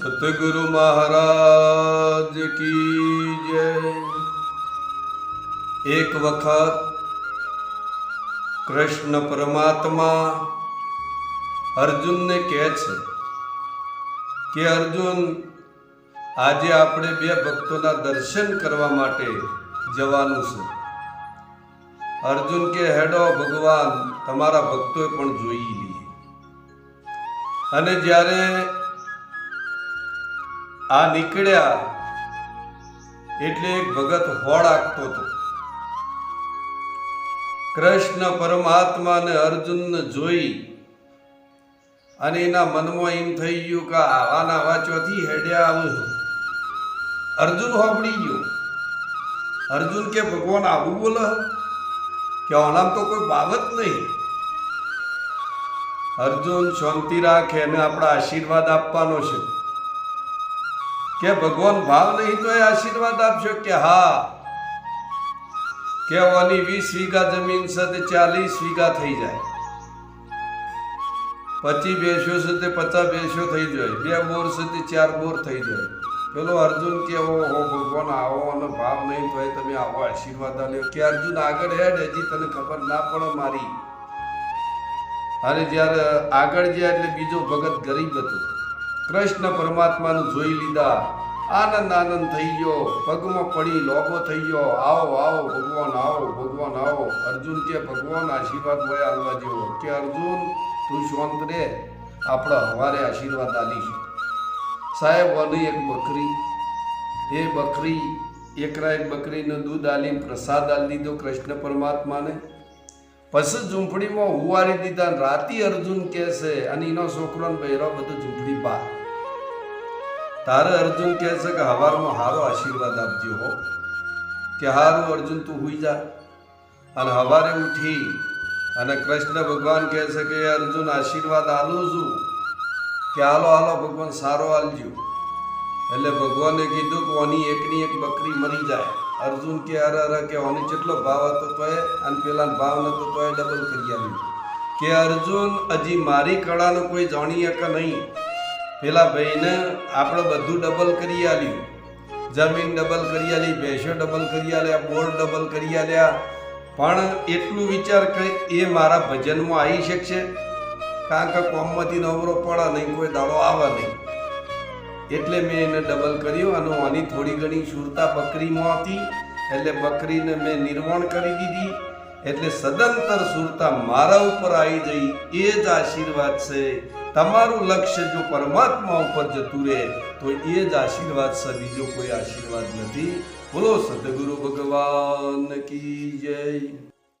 સતગુરુ મહારાજ કી જય એક વખત કૃષ્ણ પરમાત્મા અર્જુનને કહે છે કે અર્જુન આજે આપણે બે ભક્તોના દર્શન કરવા માટે જવાનું છે અર્જુન કે હેડો ભગવાન તમારા ભક્તોએ પણ જોઈ લઈએ અને જ્યારે આ નીકળ્યા એટલે એક ભગત હોડ આખતો હતો. કૃષ્ણ પરમાત્માને અર્જુનને જોઈ અને એના મનમાં એમ થઈ ગયું કે આવાના વાંચવાથી હેડ્યા આવું. અર્જુન હોબળી ગયો. અર્જુન કે, ભગવાન, આવું બોલે? કે આનામ તો કોઈ બાબત નહીં. અર્જુન શાંતિ રાખે અને આપણા આશીર્વાદ આપવાનો છે. કે ભગવાન ભાવ નહીં તો એ આશીર્વાદ આપશો કે હા. કે વીસ વીઘા જમીન છે ચાલીસ વીઘા થઈ જાય. પચી બેસો છે પચાસ બેસો થઈ જાય. બે બોર તે ચાર બોર થઈ જાય. પેલો અર્જુન કેવો હો ભગવાન, આવો અને ભાવ નહીં તો તમે આવો આશીર્વાદ આલ્યો. કે અર્જુન, આગળ હેડ, હજી તને ખબર ના પડે મારી. અને જ્યારે આગળ જ્યાં એટલે બીજો ભગત ગરીબ હતો. કૃષ્ણ પરમાત્માનું જોઈ લીધા. આનંદ આનંદ થઈ ગયો. પગમાં પડી લોગો થઈ ગયો. આવો આવો, ભગવાન આવો ભગવાન, આવો. અર્જુન કે, ભગવાન, આશીર્વાદ હોય આલવા જેવો. કે અર્જુન, તું શાંત રે. આપણે આશીર્વાદ આલીશું. સાહેબ અને એક બકરી. એ બકરી એકરા એક બકરીનું દૂધ આલીને પ્રસાદ આલી દીધો કૃષ્ણ પરમાત્માને. પછી ઝૂંપડીમાં ઉવારી દીધા રાતી અર્જુન કહે છે, અને એનો છોકરો બહેરો બધો ઝૂંપડી બહાર તારે અર્જુન કહે છે કે, હવારમાં હારો આશીર્વાદ આપજો હો. કે હારું અર્જુન, તું હુઈ જા. અને હવારે ઉઠી અને કૃષ્ણ ભગવાન કહે છે કે અર્જુન, આશીર્વાદ આલું છું. કે હાલો હાલો ભગવાન, સારો આલજો. એટલે ભગવાને કીધું કે, ઓની એકની એક બકરી મરી જાય. અર્જુન કે અરે કે ઓની જેટલો ભાવ હતો તોય, અને પેલા ભાવ નતો તોય ડબલ કરી આવ્યું કે અર્જુન, હજી મારી કળાનો કોઈ જાણી શકે નહીં? પેલા ભાઈને આપણે બધું ડબલ કરી આલ્યું. જમીન ડબલ કરી આલી, ભેંસો ડબલ કરી આલ્યા, બોર ડબલ કરી આલ્યા. પણ એટલું વિચાર કે એ મારા ભજનમાં આવી શકશે. કારણ કે કોમમાંથી નવરો પડે નહીં, કોઈ દાડો આવે નહીં. એટલે મેં એને ડબલ કર્યું અને આની થોડી ઘણી સુરતા બકરીમાં હતી. એટલે બકરીને મેં નિર્માણ કરી દીધી. એટલે સદંતર સુરતા મારા ઉપર આવી જઈ એ જ આશીર્વાદ છે. તમારું લક્ષ્ય જો પરમાત્મા ઉપર જતું રહે, તો એ જ આશીર્વાદ છે. બીજો કોઈ આશીર્વાદ નથી. બોલો સદગુરુ ભગવાન કી જય.